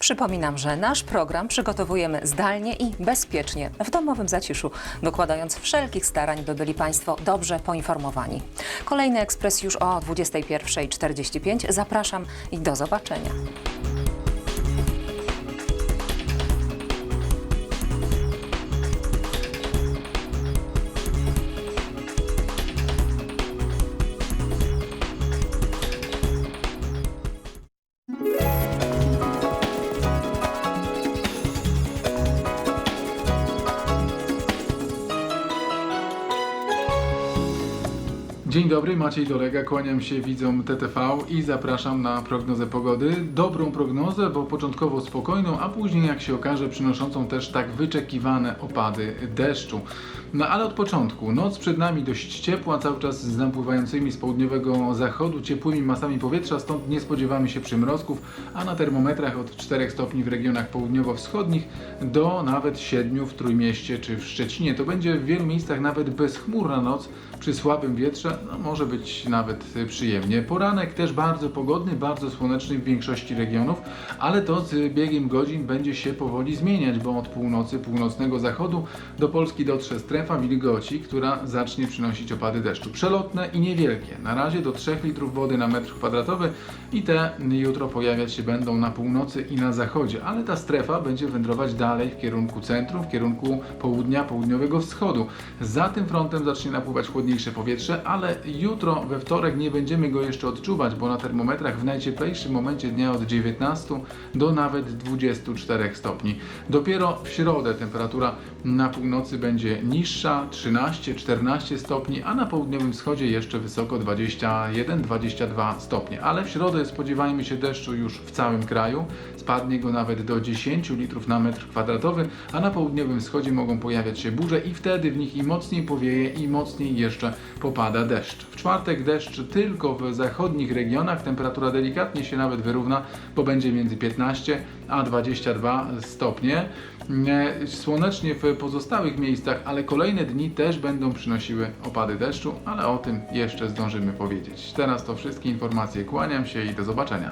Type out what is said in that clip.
Przypominam, że nasz program przygotowujemy zdalnie i bezpiecznie, w domowym zaciszu, dokładając wszelkich starań, by byli Państwo dobrze poinformowani. Kolejny ekspres już o 21.45. Zapraszam i do zobaczenia. Dzień dobry, Maciej Dolega, kłaniam się widzom TTV i zapraszam na prognozę pogody. Dobrą prognozę, bo początkowo spokojną, a później jak się okaże przynoszącą też tak wyczekiwane opady deszczu. No ale od początku, noc przed nami dość ciepła, cały czas z napływającymi z południowego zachodu ciepłymi masami powietrza, stąd nie spodziewamy się przymrozków, a na termometrach od 4 stopni w regionach południowo-wschodnich do nawet 7 w Trójmieście czy w Szczecinie. To będzie w wielu miejscach nawet bezchmurna noc przy słabym wietrze, no może być nawet y, przyjemnie. Poranek też bardzo pogodny, bardzo słoneczny w większości regionów, ale to z biegiem godzin będzie się powoli zmieniać, bo od północy, północnego zachodu do Polski dotrze strefa wilgoci, która zacznie przynosić opady deszczu. Przelotne i niewielkie. Na razie do 3 litrów wody na metr kwadratowy i te jutro pojawiać się będą na północy i na zachodzie, ale ta strefa będzie wędrować dalej w kierunku centrum, w kierunku południa, południowego wschodu. Za tym frontem zacznie napływać chłodniejsze powietrze, ale jutro we wtorek nie będziemy go jeszcze odczuwać, bo na termometrach w najcieplejszym momencie dnia od 19 do nawet 24 stopni. Dopiero w środę temperatura na północy będzie niższa, 13-14 stopni, a na południowym wschodzie jeszcze wysoko 21-22 stopnie. Ale w środę spodziewajmy się deszczu już w całym kraju. Spadnie go nawet do 10 litrów na metr kwadratowy, a na południowym wschodzie mogą pojawiać się burze i wtedy w nich i mocniej powieje i mocniej jeszcze popada deszcz. W czwartek deszcz tylko w zachodnich regionach, temperatura delikatnie się nawet wyrówna, bo będzie między 15 a 22 stopnie. E, Słonecznie w pozostałych miejscach, ale kolejne dni też będą przynosiły opady deszczu, ale o tym jeszcze zdążymy powiedzieć. Teraz to wszystkie informacje. Kłaniam się i do zobaczenia.